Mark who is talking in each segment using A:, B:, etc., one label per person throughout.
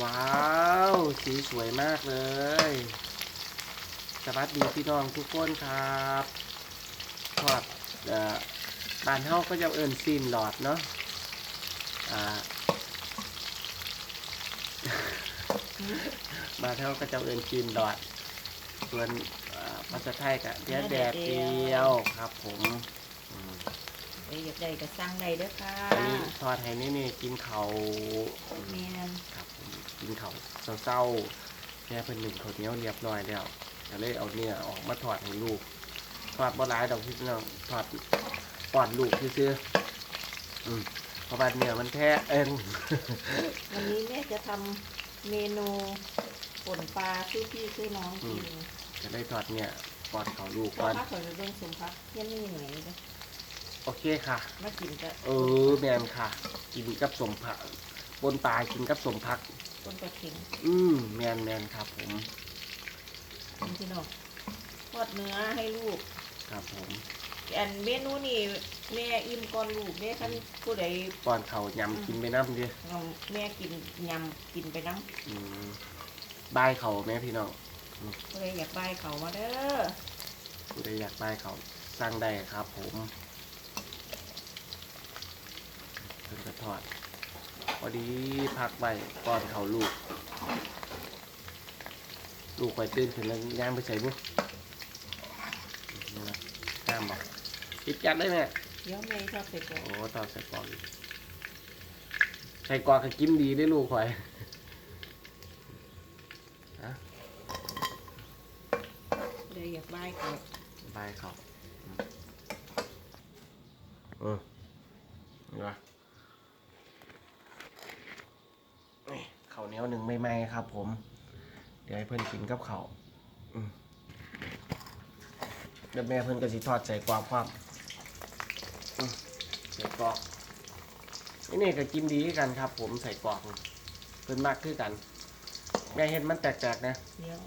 A: ว้าว สีสวยมากเลย สวัสดีพี่น้องทุกคนครับทอดเอ่อบ้านเฮาก็จะเอิ้นซีนหลอดเนาะอ่าบ้านเฮาก็จะเอิ้นซีนหลอด ส่วนเอ่อภาษาไทยก็เดียวแดดเดียวครับผมอืม
B: ไปอยากได้ก็สั่งได้เด้อค่ะ
A: อันนี้ทอดให้นี่นี่กินเขาว
B: แม่น
A: ครับผมกิน เขาวเศร้าๆแค่เป็นหนึ่งข้าวเหนียวเรียบร้อยแล้วก็เลยเอาเนี่ยออกมาทอดให้ลูกทอดบ่หลายดอกพี่น้องทอดป้อนลูกซื่อๆอืมเพราะว่าเนี่ยมันแท้เอง
B: วันนี้แม่จะทำเมนูป่นปลาซื้อพี่ซื้อน้องกิน
A: จะได้ทอดเนี่ยป้อนเขาลูก
B: ก็
A: ก่อน
B: พักก่อนจะเบิ่งสมพักเยี่ยมนี่หน่อยเด้อ
A: โอเคค่ะ
B: มากินก็
A: เออแมนค่ะ กินกับสมผัก บนปลากินกับสมผัก
B: ป่นปลาเข็ง
A: อืมแมนแมนครับ ผม
B: คุณพี่น้องทอดเนื้อให้ลูก
A: ครับผม
B: อันเมนูนี่แม่อิ่มก่อนลูกเด้ท่านผู้ใด
A: ป้อนเขาวยำกินไปน้ำดิ
B: เอาแม่กินยำกินไปน้
A: อืมบายเขาแม่พี่น้องำ
B: ผู้ใดอยากได้เขามาเด้อ
A: ผู้ใดอยากได้เขาสร้างได้ครับ ผมเพิ่นกระทอด พอดีพักไปก่อนเขาลูก ลูกคอยตื่นขึ้นแล้วย่างไปใส่บุนี่นะย่างบอกปิดจัดได้ไหม
B: เดี๋ยวแม่ชอบเสร็จก่อน
A: โอ้ตอนใส่กรอกอีกใส่กรอกก็กินดีได้ลูกคอยฮะ
B: ผู้ใดอยากได้เขา
A: บายเขาอืมเออนี่วะนี่ข้าวเหนียวหนึ่งใหม่ๆครับ ผม เดี๋ยวให้เพื่อนกินกับเขาวอืมเดี๋ยวแม่เพื่อนก็สิทอดใส่กรอกความอืมใส่กรอกนี่นี่ก็กินดีคือกันครับ ผมใส่กรอกนี่เพื่อนมากคือกันแม่เห็นมันแตกๆนะ
B: เดี๋ยว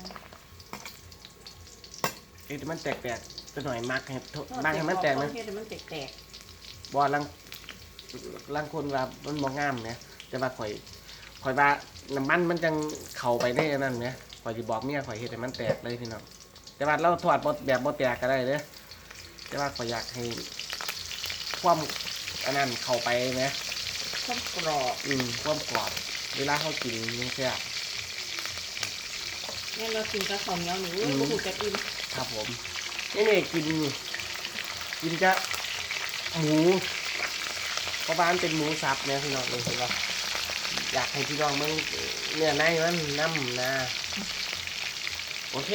A: เห็นมันแตกๆจะหน่อยมักให้โท
B: ทอด
A: มักให้มันแตก
B: เสร็
A: นะ
B: จก่อเฮ็ดให้มันแตก
A: บ่ลังลังคนว่ามันบ่งามเนี่ยแต่ว่าข่อยข่อยว่า น้ำมันมันจังเข้าไปในอันนั้นเนี่ยข่อยสิบอกเมียข่อยเฮ็ดให้มันแตกเลยพี่น้องแต่ว่าเราทอดบ่แบบบ่แตกก็ได้เด้อแต่ว่าข่อยอยากให้ความอันนั้นเข้าไปนะ
B: ๆข้าวกรอบ
A: อืมความกรอบเวลาเขากินมันแซ่บ
B: งั้นเรากินกับข้าวเหนียวหนู
A: อืม
B: ก็หูจะกิน
A: ครับผมนี่นี่กิน กินจะหมูเพราะบ้านเป็นหมูสับเนี่ยพี่น้องเลยคือว่า อยากให้พี่น้องมึงเนื้อในมันน้ำนะโอเค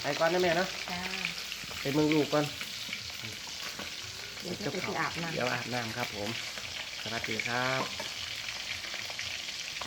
A: ไปก่อนนะแม่เนาะ
B: จ้า
A: ไปเมืองลูกก่อน
B: เดี๋ยวจะไปที่อาบน้ำ
A: เดี๋ยวอาบน้ำครับผม สวัสดีครับ